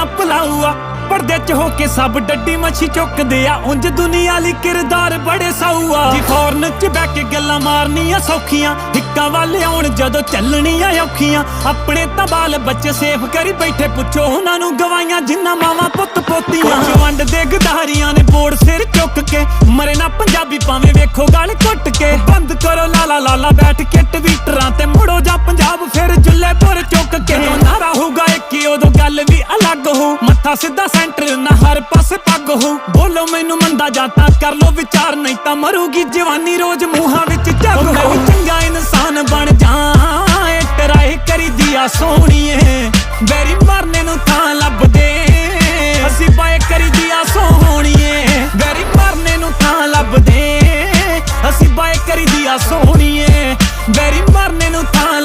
ਦੁਨੀਆ ਭੁਲਾਊ ਪਰਦੇ ਚ ਹੋ ਕੇ ਸਭ ਡੱਡੀ ਮੱਛੀ ਚੁੱਕਦੇ ਆ। ਉਂਝ ਦੁਨੀਆ ਲਈ ਕਿਰਦਾਰ ਬੜੇ ਸਾਊ ਜੀ ਫੌਰਨ ਚ ਬਹਿ ਕੇ ਗੱਲਾਂ ਮਾਰਨੀਆਂ ਸੌਖੀਆਂ। ਹਿੱਕਾਂ ਵਾਲੇ ਆਉਣ ਜਦੋਂ ਚੱਲਣੀਆਂ ਔਖੀਆਂ। ਆਪਣੇ ਤਾਂ ਬਾਲ ਬੱਚੇ ਸੇਫ ਕਰੀ ਬੈਠੇ। ਪੁੱਛੋ ਉਹਨਾਂ ਨੂੰ ਗਵਾਈਆਂ ਜਿੰਨਾ ਮਾਵਾਂ ਪੁੱਤ ਪੋਤੀਆਂ। ਵੰਡ ਦੇ ਗਦਾਰੀਆਂ ਨੇ ਬੋੜ ਸਿਰ ਚੁੱਕ ਕੇ। ਮਰੇ ਨਾ ਪੰਜਾਬੀ ਭਾਵੇਂ ਵੇਖੋ ਗਲ ਘੁੱਟ ਕੇ। ਬੰਦ ਕਰੋ ਲਾਲਾ ਲਾਲਾ ਬੈਠ ਕੇ ਟਵੀਟਰਾਂ ਤੇ। ਮੁੜੋ ਜਾ ਪੰਜਾਬ, ਫਿਰ ਜੁੱਲੇ ਪੁਰ ਚੁੱਕ ਹੋ ਮੱਥਾ ਸਿੱਧਾ ਸੈਂਟਰ ਨਾ ਹਰ ਪਾਸੇ ਪੱਗ ਹੋ ਬੋਲੋ ਮੈਨੂੰ ਮੰਦਾ ਜਾਂਦਾ ਕਰ ਲੋ ਵਿਚਾਰ ਨਹੀਂ ਤਾਂ ਮਰੂਗੀ ਜਵਾਨੀ ਰੋਜ਼ ਮੂੰਹਾਂ ਵਿੱਚ ਜੱਗ ਹੋ ਚੰਗਾ ਇਨਸਾਨ ਬਣ ਜਾ ਏ ਤੇਰਾ ਇਹ ਕਰੀ ਦਿਆ ਸੋਹਣੀਏ। ਵੈਰੀ ਮਰਨੇ ਨੂੰ ਤਾਂ ਲੱਭਦੇ। ਅਸੀਂ ਬਾਏ ਕਰੀ ਦਿਆ ਸੋਹਣੀਏ। ਵੈਰੀ ਮਰਨੇ ਨੂੰ ਤਾਂ ਲੱਭਦੇ। ਅਸੀਂ ਬਾਏ ਕਰੀ ਦਿਆ ਸੋਹਣੀਏ। ਵੈਰੀ ਮਰਨੇ ਨੂੰ ਤਾਂ